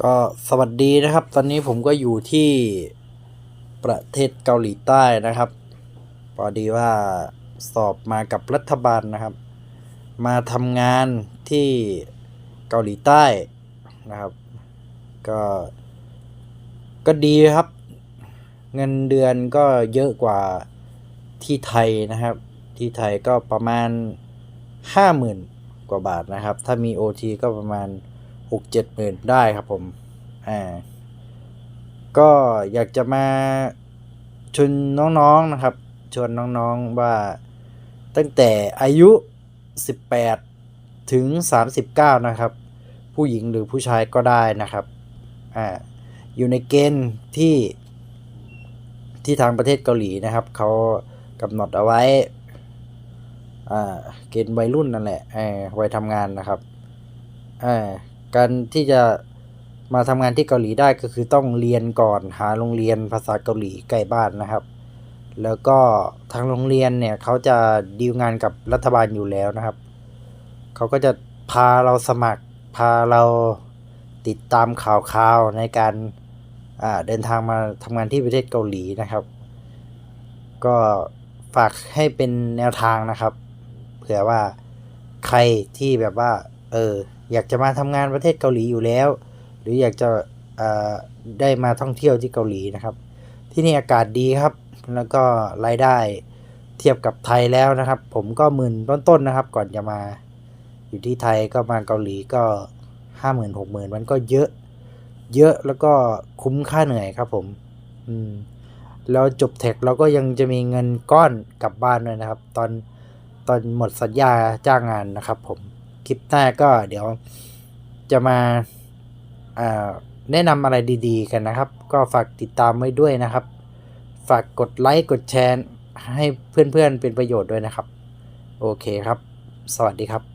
ก็สวัสดีนะครับ ตอนนี้ผมก็อยู่ที่ประเทศเกาหลีใต้นะครับพอดีว่าสอบมากับรัฐบาลนะครับ มาทำงานที่เกาหลีใต้นะครับ ก็ก็ดีครับ เงินเดือนก็เยอะกว่าที่ไทยนะครับ ที่ไทยก็ประมาณห้าหมื่นกว่าบาทนะครับ ถ้ามี OT ก็ประมาณ หกเจ็ดหมื่นได้ครับผม อ่า ก็อยากจะมาชวนน้องๆนะครับ ชวนน้องๆว่าตั้งแต่อายุ 18 ถึง 39 นะครับ ผู้หญิงหรือผู้ชายก็ได้นะครับ อ่า อยู่ในเกณฑ์ที่ที่ทางประเทศเกาหลีนะครับ เขากำหนดเอาไว้ อ่า เกณฑ์วัยรุ่นนั่นแหละเออวัยทำงานนะครับ อ่า การที่จะมาทำงานที่เกาหลีได้ก็คือต้องเรียนก่อนหาโรงเรียนภาษาเกาหลีใกล้บ้านนะครับ แล้วก็ทางโรงเรียนเนี่ยเขาจะดีลงานกับรัฐบาลอยู่แล้วนะครับเขาก็จะพาเราสมัครพาเราติดตามข่าวข่าวในการาเดินทางมาทำงานที่ประเทศเกาหลีนะครับ ก็ฝากให้เป็นแนวทางนะครับ เผื่อว่าใครที่แบบว่า เออ อยากจะมาทำงานประเทศเกาหลีอยู่แล้ว หรืออยากจะได้มาท่องเที่ยวที่เกาหลีนะครับ ที่นี่อากาศดีครับ แล้วก็รายได้เทียบกับไทยแล้วนะครับ ผมก็หมื่นต้นๆนะครับ ก่อนจะมาอยู่ที่ไทยก็มาเกาหลีก็ห้าหมื่นหกหมื่นมันก็เยอะ เยอะแล้วก็คุ้มค่าเหนื่อยครับ ผม อืมแล้วจบเทคเราก็ยังจะมีเงินก้อนกลับบ้านด้วยนะครับ ตอนตอนหมดสัญญาจ้างงานนะครับผม คลิปหน้าก็เดี๋ยวจะมาแนะนำอะไรดีๆกันนะครับ ก็ฝากติดตามไว้ด้วยนะครับ ฝากกดไลค์กดแชร์ให้เพื่อนๆเป็นประโยชน์ด้วยนะครับ โอเคครับ สวัสดีครับ